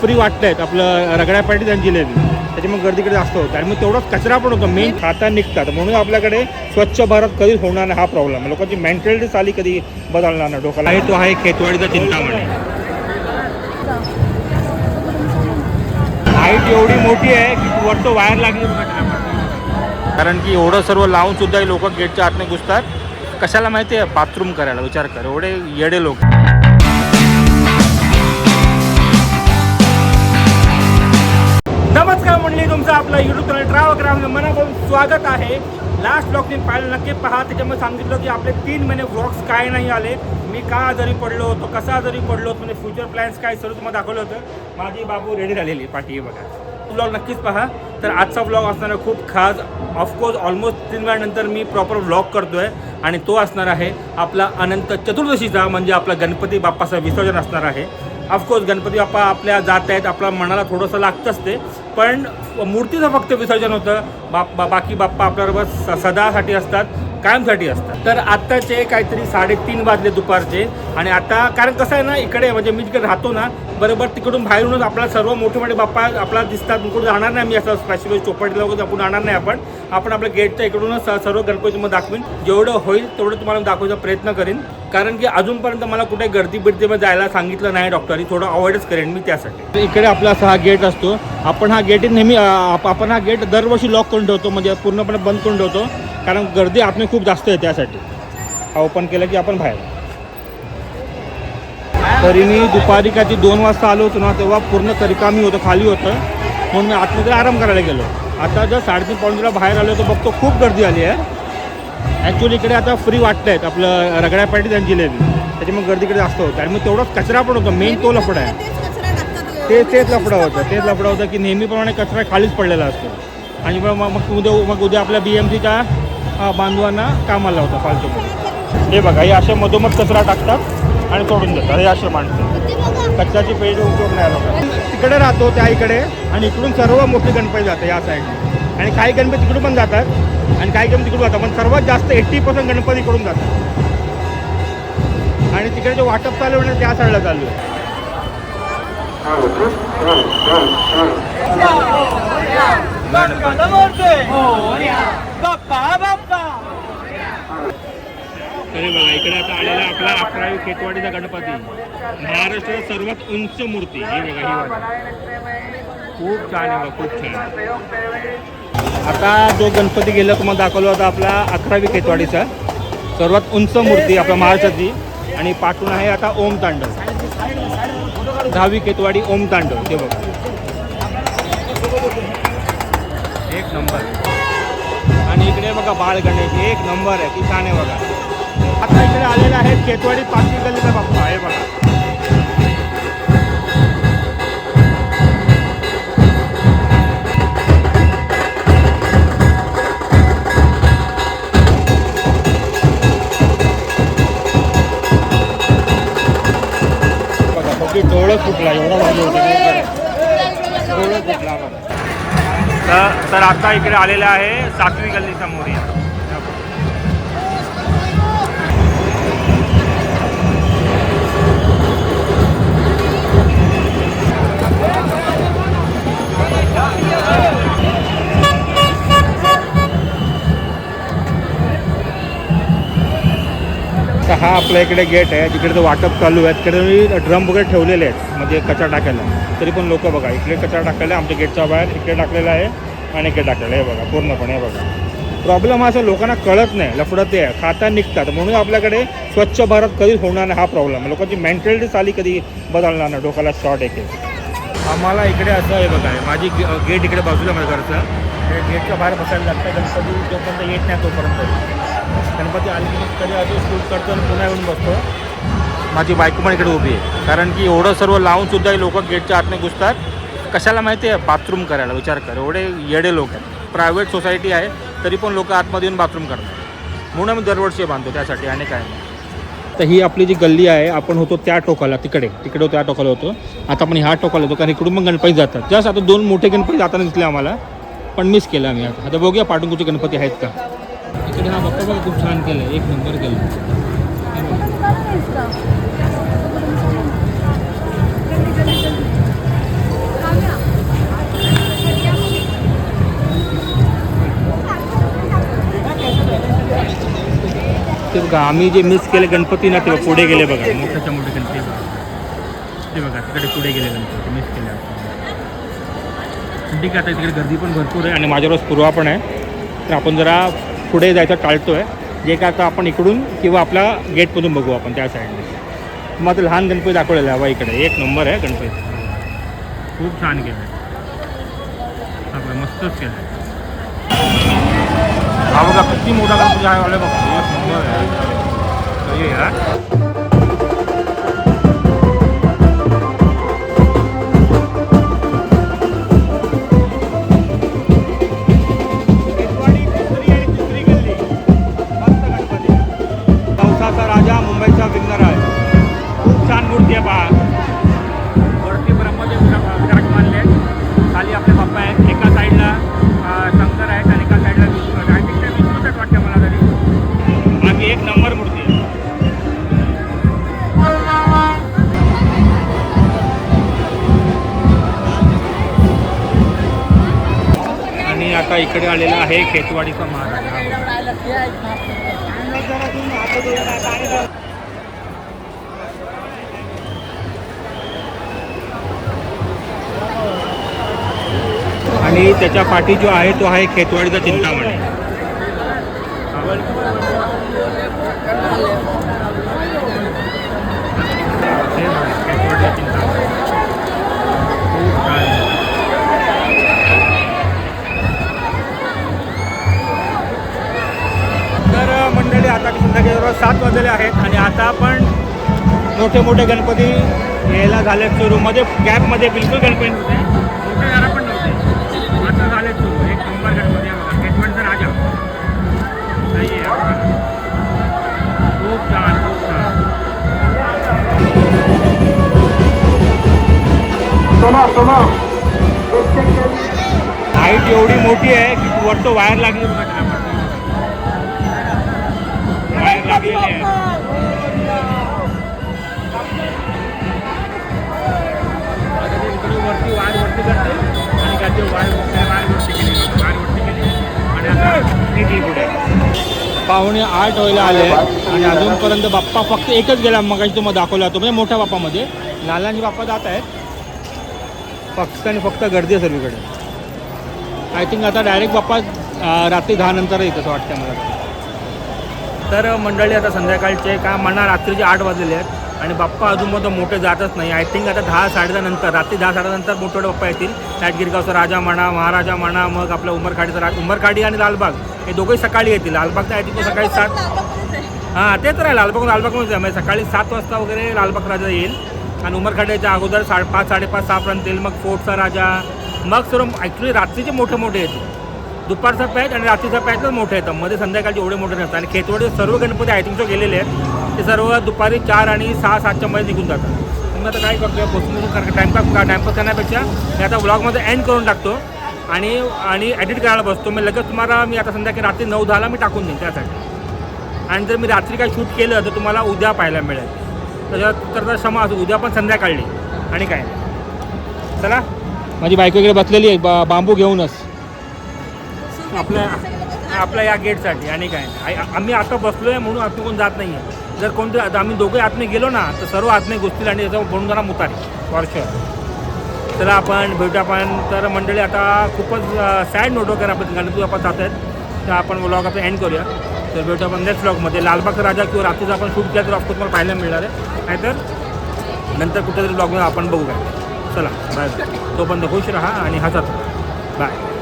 Free वाटतायत आपलं रगड्या patties आणि जिलेबी. त्याच्यामुळे गर्दीकडे जास्त होतं. आणि मग तेवढाच कचरा पण होतो. मेन खाता निघतात. म्हणून आपल्याकडे स्वच्छ भारत कधीच होणार नाही हा प्रॉब्लेम आहे लोकांची मेंटॅलिटी चाली कधी बदलणार नाही डोक्याला. आहे तो आहे खेतवाडीचा चिंतामणी हाईट एवढी मोठी आहे की वर तो वायर लागली. कारण की एवढं सर्व लावून सुद्धा लोक गेटच्या आतने घुसतात. कशाला माहिती आहे? बाथरूम करायला विचार कर. एवढे येडे लोक. नमस्कार तुमचं आपलं युट्यूब चॅनल ट्रॅव्हल करा मनापासून स्वागत आहे. लास्ट ब्लॉग मी पाहिलं नक्की पहा. त्याच्यामध्ये सांगितलं की आपले तीन महिने ब्लॉग्स काय नाही आले. मी का आजारी पडलो होतो कसा आजारी पडलो होतो म्हणजे फ्युचर प्लॅन्स काय सर्व तुम्हाला दाखवलं होतं. माझी बाबू रेडी झालेली पाठी बघा. ब्लॉग नक्कीच पहा. तर आजचा ब्लॉग असणार खूप खास. ऑफकोर्स ऑलमोस्ट तीन वेळानंतर मी प्रॉपर ब्लॉग करतो आहे आणि तो असणार आहे आपला अनंत चतुर्दशीचा म्हणजे आपला गणपती बाप्पाचं विसर्जन असणार आहे. ऑफकोर्स गणपती बाप्पा आपल्या जात आहेत आपल्या मनाला थोडंसं लागतंच ते पण मूर्तीचं फक्त विसर्जन होतं. बाप बा बाकी बाप्पा आपल्याबरोबर स सदासाठी असतात. कायमसाठी असतात. तर आत्ताचे काहीतरी साडेतीन वाजले दुपारचे आणि आता कारण कसं आहे ना इकडे म्हणजे मी जिकडे राहतो ना बरोबर तिकडून बाहेरूनच आपला सर्व मोठे मोठे बाप्पा आपल्याला दिसतात. कुठे जाणार नाही मी असं स्पेशली चोपाटीला वगैरे आपण जाणार नाही आपण. आपण आपल्या गेटच्या इकडूनच सर्व गणपती मध्ये दाखवीन. जेवढं होईल तेवढं तुम्हाला दाखवायचा प्रयत्न करेन. कारण की अजूनपर्यंत मला कुठे गर्दी बिर्दीमध्ये जायला सांगितलं नाही डॉक्टरनी थोडं अवॉइडच करेन मी त्यासाठी. इकडे आपला असा हा गेट असतो. आपण हा गेट नेहमी आपण हा गेट दरवर्षी लॉक करून ठेवतो. म्हणजे पूर्णपणे बंद करून ठेवतो. कारण गर्दी आपण खूप जास्त आहे त्यासाठी. हा ओपन केलं की आपण बाहेर. तरी मी दुपारी काही ती दोन वाजता आलो होतो ना तेव्हा पूर्ण रिकामी होतं खाली होतं. म्हणून मी आतमध्ये आराम करायला गेलो. आता जर साडेतीन पाऊंडला बाहेर आलो तर बघतो खूप गर्दी आली आहे. ॲक्च्युली इकडे आता फ्री वाटतायत आपलं रगड्या पॅटीज आणि जिलेबी त्याच्यामुळे गर्दीकडे जास्त होतं. आणि मग तेवढाच कचरा पण होता. मेन तो लफडा आहे. ते तेच लफडा होतं. तेच लफडा होतं की नेहमीप्रमाणे कचरा खालीच पडलेला असतो. आणि मग मग मग उद्या मग उद्या आपल्या बी एम सीच्या बांधवांना कामाला होतं फालतूमध्ये. हे बघा हे असे मधोमध कचरा टाकतात आणि सोडून देतात. हे असे माणसं कचऱ्याची पेज उपयोग नाही लोक तिकडे राहतो त्या इकडे आणि इकडून सर्व मोठे गणपती जातं या साईडने आणि काही गणपती तिकडून पण जातात आणि काही गणपती तिकडून जातात पण सर्वात जास्त एट्टी पर्सेंट गणपती इकडून जातात. आणि तिकडे जे वाटप चालू आहे त्या साईडला चालू आहे. तरी बघा इकडे आता आलेला आपला अकरावी खेतवाडीचा गणपती. महाराष्ट्रात सर्वात उंच मूर्ती ही बघा ही बघा खूप छान आहे बघा खूप छान. आता जो गणपती गेला तुम्हाला दाखवला होता आपला अकरावी खेतवाडीचा. सर्वात उंच मूर्ती आपल्या महाराष्ट्राची आणि पाठून आहे आता ओम तांडव. दहावी खेतवाडी ओम तांडव ते बघा. एक नंबर. आणि इकडे बघा बाळ गणेश एक नंबर आहे ती छान आहे बघा. आता इकडे आलेला आहे केतवाडी पाचवी गल्लीचा बाप्पा. हे बघा. बघा डोळं फुटला एवढा डोळं फुटला तर तर आता इकडे आलेला आहे सातवी गल्ली समोर या. हा आपल्या इकडे गेट आहे जिकडे तर वाटप चालू आहे तिकडे मी ड्रम वगैरे ठेवलेले आहेत म्हणजे कचरा टाकायला. तरी पण लोक बघा इकडे कचरा टाकायला आमच्या गेटच्या बाहेर इकडे टाकलेला आहे आणि इकडे टाकलेलं आहे बघा पूर्णपणे हे बघा. प्रॉब्लेम हा असं लोकांना कळत नाही लफडत ते आहे खाता निघतात. म्हणून आपल्याकडे स्वच्छ भारत कधीच होणार नाही हा प्रॉब्लेम आहे. लोकांची मेंटॅलिटी चाली कधी बदलणार नाही डोक्याला शॉर्ट एक आम्हाला इकडे असं आहे बघा माझी गेट इकडे बाजूला माझ्या घरचं. गेटच्या बाहेर बसायला लागतं गणपती जोपर्यंत येत नाही तोपर्यंत. गणपती आली की कधी अजून शूट करतो आणि पुन्हा येऊन बसतो. माझी बायको पण इकडे उभी आहे. कारण की एवढं सर्व लावून सुद्धा लोक गेटच्या आतने घुसतात. कशाला माहिती आहे? बाथरूम करायला विचार कर. एवढे येडे लोक आहेत. प्रायव्हेट सोसायटी आहे तरी पण लोक आतमध्ये येऊन बाथरूम करतात. म्हणून आम्ही दरवर्षी बांधतो त्यासाठी आणि काय नाही. तर ही आपली जी गल्ली आहे आपण होतो त्या टोकाला तिकडे. तिकडे त्या टोकाला होतो. आता आपण ह्या टोकाला होतो कारण इकडून पण गणपती जातात. जस्ट आता दोन मोठे गणपती जाताना दिसले आम्हाला. पण मिस केलं आम्ही आता. आता बघूया पाटुंकूचे गणपती आहेत का. तरी हा बघा बघा खूप छान केलं एक नंबर केलं ते बघा आम्ही जे मिस केले गणपती ना पुढे गेले बघा. मोठ्याच्या मोठे गणपती ते बघा तिकडे पुढे गेले गणपती मिस केले आपण. ठीक आहे आता तिकडे गर्दी पण भरपूर आहे आणि माझ्यावरच पूर्वा पण आहे. तर आपण जरा पुढे जायचं टाळतो आहे जे काय आता आपण इकडून किंवा आपल्या गेटमधून बघू आपण त्या साईडने मग आता लहान गणपती दाखवलेला आहे हवा इकडे. एक नंबर आहे गणपती. खूप छान केलं आहे आपलं मस्तच केलं आहे हा बघा किती मोठा गणपती आहे बघा. एक नंबर आहे. आता इकडे आलेला आहे खेतवाडीचा महाराज आणि त्याच्या पाठी जो आहे तो आहे खेतवाडीचा चिंतामणी. संध्याकाळी जवळ सात वाजलेले आहेत आणि आता आपण मोठे मोठे गणपती यायला झाले सुरू. मध्ये गॅपमध्ये बिलकुल गणपती नव्हते. मोठे जरा पण नव्हते. आता झाले सुरू. एक नंबर गणपती आहे बघा. केटवणचा राजा. बघा. खूप छान खूप छान. हाईट एवढी मोठी आहे की वरतो वायर लागली वरती वायर वरती करते आणि त्याचे वायर वायर वरती केली वायर वरती केली आणि आता निघली पुढे पाहुणे आठ व्हायला आले आणि अजूनपर्यंत बाप्पा फक्त एकच गेला. मग तुम्हाला दाखवला तो म्हणजे मोठ्या बाप्पामध्ये. लालांची बाप्पा जात आहेत. फक्त आणि फक्त गर्दी आहे सर्वीकडे आय थिंक आता डायरेक्ट बाप्पा रात्री दहा नंतर येत असं वाटतं मला. तर मंडळी आता संध्याकाळचे का म्हणा रात्रीचे आठ वाजलेले आहेत आणि बाप्पा अजून मग मोठे जातच नाही. आय थिंक आता दहा साडे नंतर रात्री दहा साडे नंतर मोठे मोठे बाप्पा येतील. त्यात गिरगावचा राजा म्हणा महाराजा म्हणा मग आपला उमरखाडीचा राज उमरखाडी आणि लालबाग. हे दोघंही सकाळी येतील. लालबागचा आय थिंक सकाळी सात हां ते तर आहे लालबाग लालबागमध्येच आहे. म्हणजे सकाळी सात वाजता वगैरे लालबाग राजा येईल. आणि उमरखाड्याच्या अगोदर साडे पाच साडेपाच सहापर्यंत येईल. मग फोर्टचा राजा. मग सर्व ॲक्च्युली रात्रीचे मोठे मोठे येतील. दुपारचा पॅच आणि रात्रीचा पॅचच मोठे येतं. मध्ये संध्याकाळचे एवढे मोठे नसतात. आणि खेतवडे सर्व गणपती आय थिंक गेलेले आहेत. ते सर्व दुपारी चार आणि सहा सातच्या मध्ये निघून जातात. मग आता काय करतो बसून बसून कारण टाइमपास टाइमपास करण्यापेक्षा मी आता ब्लॉगमध्ये एंड करून टाकतो. आणि आणि एडिट करायला बसतो. मी लगेच तुम्हाला मी आता संध्याकाळी रात्री नऊ दहाला मी टाकून देईन त्यासाठी. आणि जर मी रात्री काय शूट केलं तर तुम्हाला उद्या पाहायला मिळेल. त्याच्यात तर क्षमा असो उद्या पण संध्याकाळी. आणि काय? नाही. चला. माझी बायको वगैरे बसलेली आहे. बा बांबू घेऊनच. आपल्या आपल्या या गेटसाठी आणि काय नाही. आम्ही आता बसलो आहे म्हणून आतमध्ये कोण जात नाही आहे जर कोणते आता आम्ही दोघे आतमध्ये गेलो ना तर सर्व आतमध्ये घुसतील आणि त्याच्यावर बनून जाणार मुतारी वर्ष चला आपण भेटू आपण. तर मंडळी आता खूपच सॅड नोट वगैरे आपण गणपती बाप्पा जात आहेत. तर आपण ब्लॉग आपण एंड करूया. तर भेटू आपण नेक्स्ट ब्लॉगमध्ये लालबागचा राजा किंवा रात्रीचं आपण शूट केलं तर ऑफकोर्स मला पाहायला मिळणार आहे. नाहीतर नंतर कुठेतरी ब्लॉगमध्ये आपण बघू काय चला बाय तोपर्यंत खुश राहा आणि हसत बाय